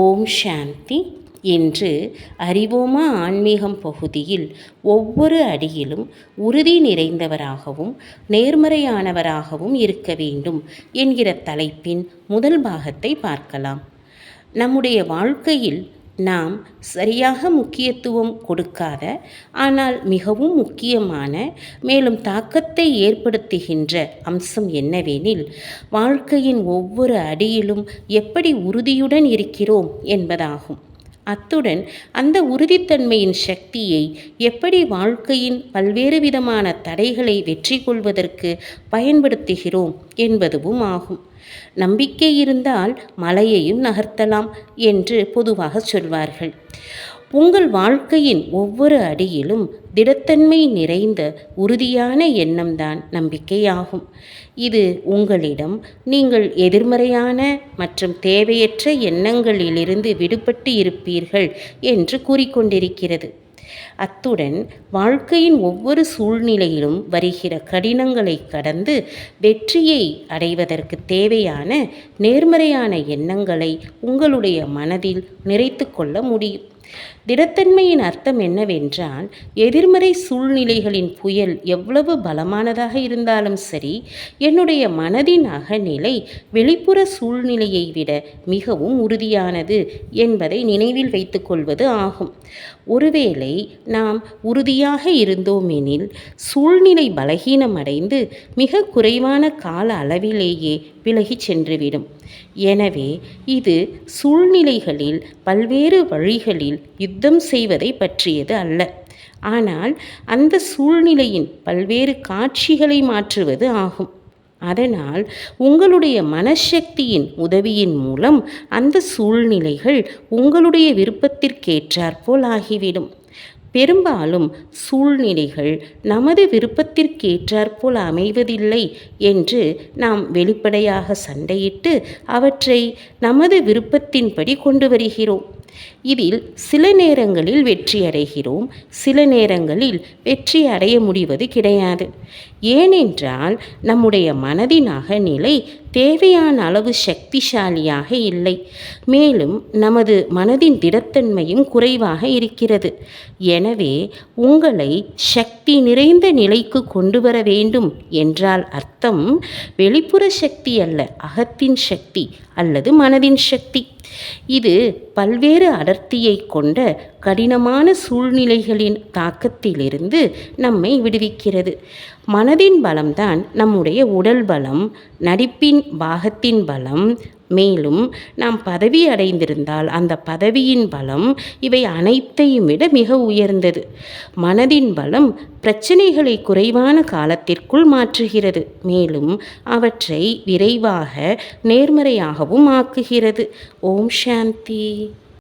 ஓம் சாந்தி என்று அறிவோமா ஆன்மீகம் பகுதியில் ஒவ்வொரு அடியிலும் உறுதி நிறைந்தவராகவும் நேர்மறையானவராகவும் இருக்க வேண்டும் என்கிற தலைப்பின் முதல் பாகத்தை பார்க்கலாம். நம்முடைய வாழ்க்கையில் நாம் சரியாக முக்கியத்துவம் கொடுக்காத ஆனால் மிகவும் முக்கியமான மேலும் தாக்கத்தை ஏற்படுத்துகின்ற அம்சம் என்னவெனில் வாழ்க்கையின் ஒவ்வொரு அடியிலும் எப்படி உறுதியுடன் இருக்கிறோம் என்பதாகும். அத்துடன் அந்த உறுதித்தன்மையின் சக்தியை எப்படி வாழ்க்கையின் பல்வேறு விதமான தடைகளை வெற்றி கொள்வதற்கு பயன்படுத்துகிறோம் என்பதுவும் ஆகும். நம்பிக்கை இருந்தால் மலையையும் நகர்த்தலாம் என்று பொதுவாக சொல்வார்கள். உங்கள் வாழ்க்கையின் ஒவ்வொரு அடியிலும் திடத்தன்மை நிறைந்த உறுதியான எண்ணம்தான் நம்பிக்கையாகும். இது உங்களிடம் நீங்கள் எதிர்மறையான மற்றும் தேவையற்ற எண்ணங்களிலிருந்து விடுபட்டு இருப்பீர்கள் என்று கூறிக்கொண்டிருக்கிறது. அத்துடன் வாழ்க்கையின் ஒவ்வொரு சூழ்நிலையிலும் வருகிற கடினங்களை கடந்து வெற்றியை அடைவதற்கு தேவையான நேர்மறையான எண்ணங்களை உங்களுடைய மனதில் நிறைத்து கொள்ள முடியும். திடத்தன்மையின் அர்த்தம் என்னவென்றால் எதிர்மறை சூழ்நிலைகளின் புயல் எவ்வளவு பலமானதாக இருந்தாலும் சரி என்னுடைய மனதின் அகநிலை வெளிப்புற சூழ்நிலையை விட மிகவும் உறுதியானது என்பதை நினைவில் வைத்துக்கொள்வது ஆகும். ஒருவேளை நாம் உறுதியாக இருந்தோமெனில் சூழ்நிலை பலகீனமடைந்து மிக குறைவான கால அளவிலேயே விலகிச் சென்றுவிடும். எனவே இது சூழ்நிலைகளில் பல்வேறு வழிகளில் யுத்தம் செய்வதை பற்றியது அல்ல. ஆனால் அந்த சூழ்நிலையின் பல்வேறு காட்சிகளை மாற்றுவது ஆகும். அதனால் உங்களுடைய மனசக்தியின் உதவியின் மூலம் அந்த சூழ்நிலைகள் உங்களுடைய விருப்பத்திற்கேற்றாற்போல் ஆகிவிடும். பெரும்பாலும் சூழ்நிலைகள் நமது விருப்பத்திற்கேற்றாற்போல் அமைவதில்லை என்று நாம் வெளிப்படையாக சண்டையிட்டு அவற்றை நமது விருப்பத்தின்படி கொண்டு வருகிறோம். இதில் சில நேரங்களில் வெற்றி அடைகிறோம் சில நேரங்களில் வெற்றி அடைய முடிவது கிடையாது. ஏனென்றால் நம்முடைய மனதின் அகநிலை தேவையான அளவு சக்திசாலியாக இல்லை. மேலும் நமது மனதின் திடத்தன்மையும் குறைவாக இருக்கிறது. எனவே உங்களை சக்தி நிறைந்த நிலைக்கு கொண்டு வர வேண்டும் என்றால் அர்த்தம் வெளிப்புற சக்தி அல்ல அகத்தின் சக்தி அல்லது மனதின் சக்தி. இது பல்வேறு அடர்த்தியை கொண்ட கடினமான சூழ்நிலைகளின் தாக்கத்திலிருந்து நம்மை விடுவிக்கிறது. மனதின் பலம்தான் நம்முடைய உடல் பலம் நடிப்பின் பாகத்தின் பலம். மேலும் நாம் பதவி அடைந்திருந்தால் அந்த பதவியின் பலம் இவை அனைத்தையும் விட மிக உயர்ந்தது. மனதின் பலம் பிரச்சனைகளை குறைவான காலத்திற்குள் மாற்றுகிறது. மேலும் அவற்றை விரைவாக நேர்மறையாகவும் ஆக்குகிறது. ஓம் சாந்தி.